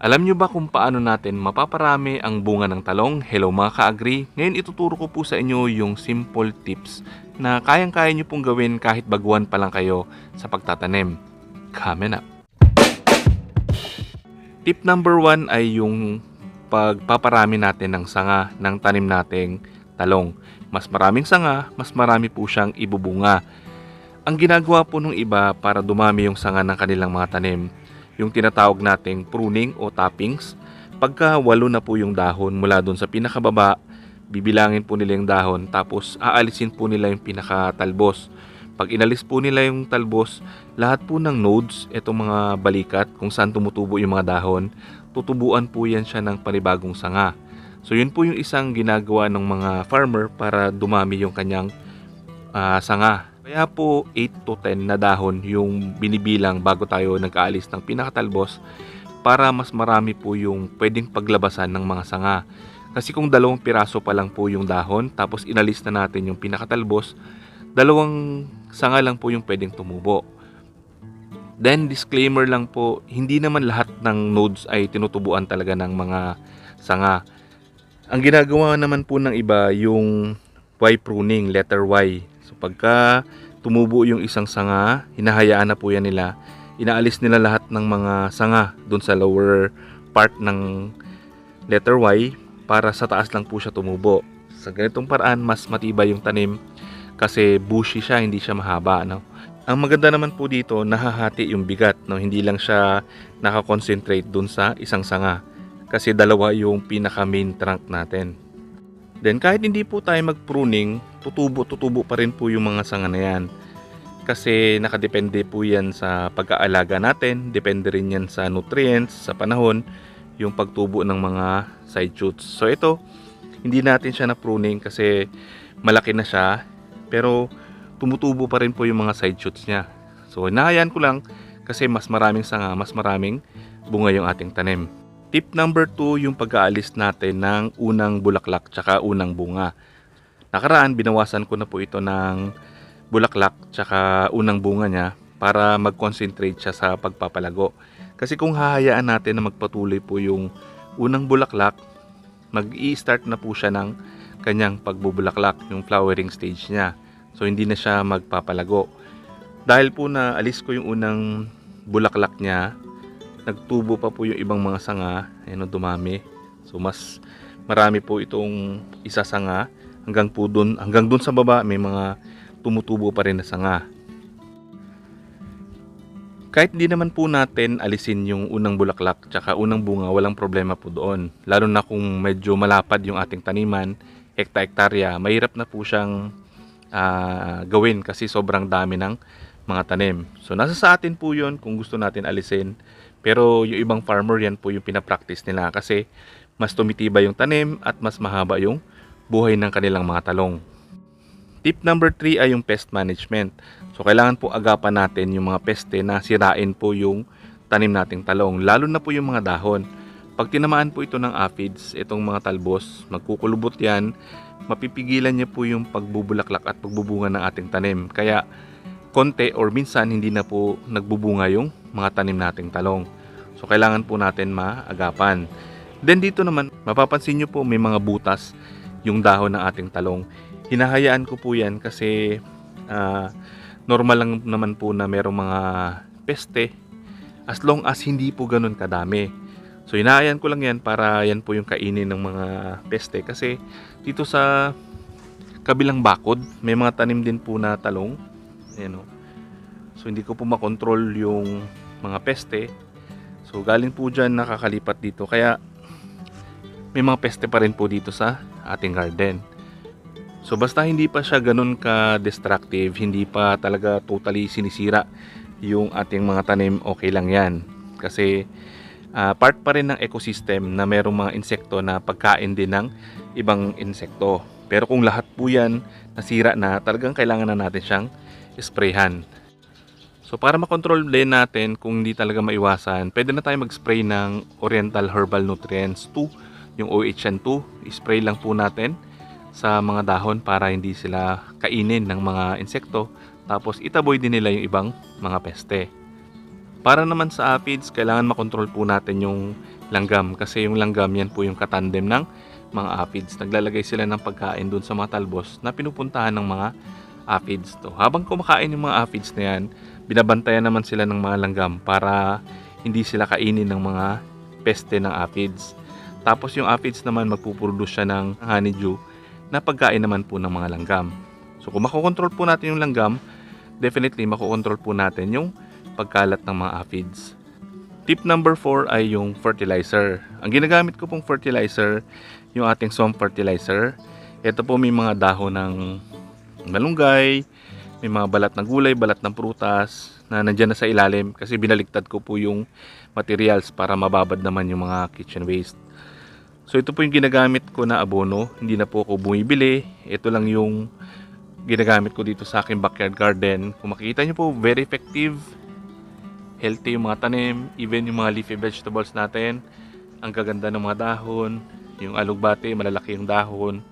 Alam nyo ba kung paano natin mapaparami ang bunga ng talong? Hello mga ka-agri! Ngayon ituturo ko po sa inyo yung simple tips na kayang-kaya nyo pong gawin kahit baguhan pa lang kayo sa pagtatanim. Coming up! Tip number one ay yung pagpaparami natin ng sanga ng tanim nating talong. Mas maraming sanga, mas marami po siyang ibubunga. Ang ginagawa po ng iba para dumami yung sanga ng kanilang mga tanim, yung tinatawag nating pruning o toppings. Pagka walo na po yung dahon mula doon sa pinakababa, bibilangin po nila yung dahon tapos aalisin po nila yung pinakatalbos. Pag inalis po nila yung talbos, lahat po ng nodes, itong mga balikat kung saan tumutubo yung mga dahon, tutubuan po yan siya ng panibagong sanga. So yun po yung isang ginagawa ng mga farmer para dumami yung kanyang ah, sanga. Kaya po 8 to 10 na dahon yung binibilang bago tayo nag-aalis ng pinakatalbos para mas marami po yung pwedeng paglabasan ng mga sanga. Kasi kung dalawang piraso pa lang po yung dahon tapos inalis na natin yung pinakatalbos, dalawang sanga lang po yung pwedeng tumubo. Then disclaimer lang po, hindi naman lahat ng nodes ay tinutubuan talaga ng mga sanga. Ang ginagawa naman po ng iba yung Y pruning, letter Y. Pagka tumubo yung isang sanga, hinahayaan na po yan nila. Inaalis nila lahat ng mga sanga dun sa lower part ng letter Y para sa taas lang po siya tumubo. Sa ganitong paraan, mas matibay yung tanim kasi bushy siya, hindi siya mahaba. No? Ang maganda naman po dito, nahahati yung bigat. No? Hindi lang siya nakakonsentrate dun sa isang sanga kasi dalawa yung pinaka main trunk natin. Then kahit hindi po tayo mag-pruning, tutubo-tutubo pa rin po yung mga sanga na yan. Kasi nakadepende po yan sa pag-aalaga natin, depende rin yan sa nutrients, sa panahon, yung pagtubo ng mga side shoots. So ito, hindi natin siya na-pruning kasi malaki na siya, pero tumutubo pa rin po yung mga side shoots niya. So hinahayaan ko lang kasi mas maraming sanga, mas maraming bunga yung ating tanim. Tip number 2 yung pag-aalis natin ng unang bulaklak tsaka unang bunga. Nakaraan, binawasan ko na po ito ng bulaklak tsaka unang bunga niya para mag-concentrate siya sa pagpapalago. Kasi kung hahayaan natin na magpatuloy po yung unang bulaklak, mag start na po siya ng kanyang pagbubulaklak, yung flowering stage niya. So hindi na siya magpapalago. Dahil po na alis ko yung unang bulaklak niya, nagtubo pa po yung ibang mga sanga, ayun dumami. So mas marami po itong isa sanga hanggang po dun, hanggang dun sa baba may mga tumutubo pa rin na sanga. Kahit di naman po natin alisin yung unang bulaklak tsaka unang bunga, walang problema po doon. Lalo na kung medyo malapad yung ating taniman, hekta-hektarya, mahirap na po siyang ah, gawin kasi sobrang dami ng mga tanim. So nasa sa atin po yun kung gusto natin alisin. Pero yung ibang farmer yan po yung pinapractice nila kasi mas tumitibay yung tanim at mas mahaba yung buhay ng kanilang mga talong. Tip number 3 ay yung pest management. So kailangan po agapan natin yung mga peste na sirain po yung tanim nating talong, lalo na po yung mga dahon. Pag tinamaan po ito ng aphids, itong mga talbos, magkukulubot yan, mapipigilan niya po yung pagbubulaklak at pagbubunga ng ating tanim. Kaya konti or minsan hindi na po nagbubunga yung mga tanim nating talong. So kailangan po natin maagapan. Then dito naman, mapapansin nyo po may mga butas yung dahon ng ating talong. Hinahayaan ko po yan kasi ah, normal lang naman po na merong mga peste as long as hindi po ganun kadami. So hinahayaan ko lang yan para yan po yung kainin ng mga peste kasi dito sa kabilang bakod may mga tanim din po na talong. Ayan o. So hindi ko po makontrol yung mga peste. So galing po dyan nakakalipat dito. Kaya may mga peste pa rin po dito sa ating garden. So basta hindi pa siya ganun ka-destructive, hindi pa talaga totally sinisira yung ating mga tanim, okay lang yan. Kasi ah, part pa rin ng ecosystem na merong mga insekto na pagkain din ng ibang insekto. Pero kung lahat po yan nasira na, talagang kailangan na natin siyang sprayhan. So para makontrol din natin kung hindi talaga maiwasan, pwede na tayo mag-spray ng Oriental Herbal Nutrients 2, yung OHN2. I-spray lang po natin sa mga dahon para hindi sila kainin ng mga insekto. Tapos itaboy din nila yung ibang mga peste. Para naman sa aphids, kailangan makontrol po natin yung langgam kasi yung langgam yan po yung katandem ng mga aphids. Naglalagay sila ng pagkain doon sa mga talbos na pinupuntahan ng mga aphids to. Habang kumakain yung mga aphids na yan, binabantayan naman sila ng mga langgam para hindi sila kainin ng mga peste ng aphids. Tapos yung aphids naman magpuproduce siya ng honeydew na pagkain naman po ng mga langgam. So kung makokontrol po natin yung langgam, definitely makokontrol po natin yung pagkalat ng mga aphids. Tip number 4 ay yung fertilizer. Ang ginagamit ko pong fertilizer, yung ating swamp fertilizer. Ito po may mga dahon ng malunggay, may mga balat ng gulay, balat ng prutas na nandyan na sa ilalim kasi binaliktad ko po yung materials para mababad naman yung mga kitchen waste. So ito po yung ginagamit ko na abono, hindi na po ako bumibili. Ito lang yung ginagamit ko dito sa aking backyard garden. Kung makikita nyo po, very effective. Healthy yung mga tanim, even yung mga leafy vegetables natin. Ang gaganda ng mga dahon. Yung alugbate, malalaki yung dahon.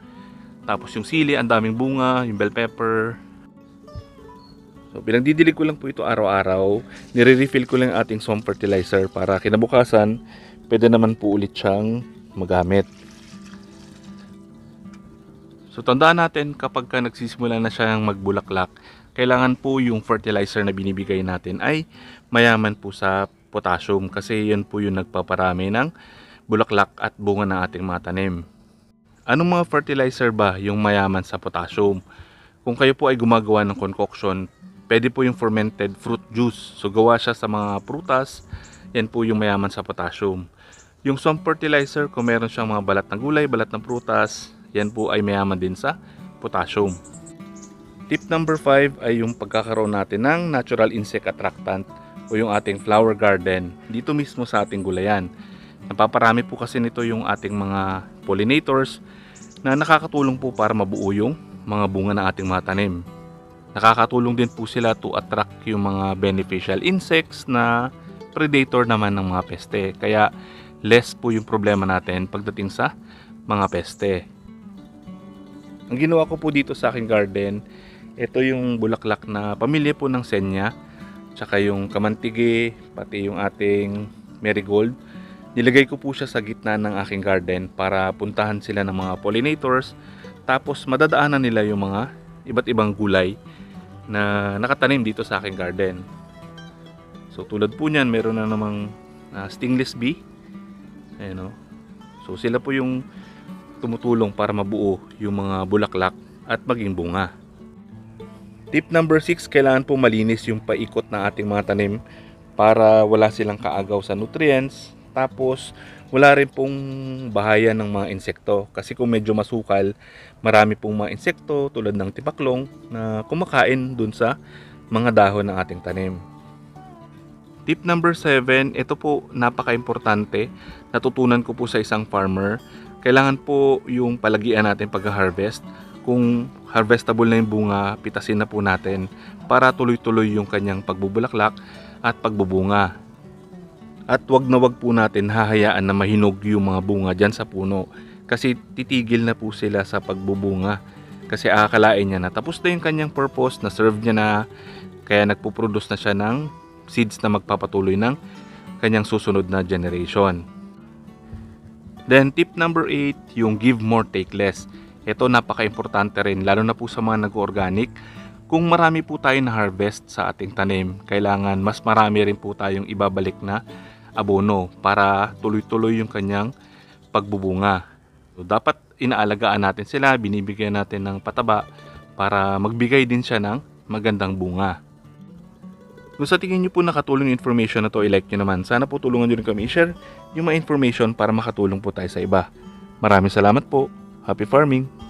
Tapos yung sili, ang daming bunga, yung bell pepper. So, pinagdidilig ko lang po ito araw-araw. Nire-refill ko lang ang ating swamp fertilizer para kinabukasan, pwede naman po ulit siyang magamit. So, tandaan natin kapag ka nagsisimula na siyang magbulaklak, kailangan po yung fertilizer na binibigay natin ay mayaman po sa potassium kasi yan po yung nagpaparami ng bulaklak at bunga ng ating mga tanim. Anong mga fertilizer ba yung mayaman sa potassium? Kung kayo po ay gumagawa ng concoction, pwede po yung fermented fruit juice. So gawa siya sa mga prutas, yan po yung mayaman sa potassium. Yung swamp fertilizer, kung meron siyang mga balat ng gulay, balat ng prutas, yan po ay mayaman din sa potassium. Tip number 5 ay yung pagkakaroon natin ng natural insect attractant o yung ating flower garden dito mismo sa ating gulayan. Napaparami po kasi nito yung ating mga pollinators na nakakatulong po para mabuo yung mga bunga ng ating mga tanim. Nakakatulong din po sila to attract yung mga beneficial insects na predator naman ng mga peste. Kaya less po yung problema natin pagdating sa mga peste. Ang ginawa ko po dito sa aking garden, ito yung bulaklak na pamilya po ng senya, tsaka yung kamantige, pati yung ating marigold. Nilagay ko po siya sa gitna ng aking garden para puntahan sila ng mga pollinators, tapos madadaanan nila yung mga iba't ibang gulay na nakatanim dito sa aking garden. So tulad po niyan, meron na namang ah, stingless bee. Ayan o. So sila po yung tumutulong para mabuo yung mga bulaklak at maging bunga. Tip number 6, kailangan po malinis yung paikot ng ating mga tanim para wala silang kaagaw sa nutrients. Tapos wala rin pong bahaya ng mga insekto kasi kung medyo masukal, marami pong mga insekto tulad ng tipaklong na kumakain dun sa mga dahon ng ating tanim. Tip number 7, ito po napaka-importante. Natutunan ko po sa isang farmer. Kailangan po yung palagian natin pag-harvest. Kung harvestable na yung bunga, pitasin na po natin para tuloy-tuloy yung kanyang pagbubulaklak at pagbubunga. At wag na wag po natin hahayaan na mahinog yung mga bunga dyan sa puno kasi titigil na po sila sa pagbubunga kasi akalain niya na tapos na yung kanyang purpose, na serve niya na kaya nagpo-produce na siya ng seeds na magpapatuloy ng kanyang susunod na generation. Then tip number 8, yung give more take less. Ito napaka-importante rin lalo na po sa mga nag-organic. Kung marami po tayo na harvest sa ating tanim, kailangan mas marami rin po tayong ibabalik na abono para tuloy-tuloy yung kanyang pagbubunga. So, dapat inaalagaan natin sila, binibigyan natin ng pataba para magbigay din siya ng magandang bunga. Kung sa tingin nyo po nakatulong yung information na to, i-like nyo naman. Sana po tulungan nyo rin kami i-share yung mga information para makatulong po tayo sa iba. Maraming salamat po. Happy farming!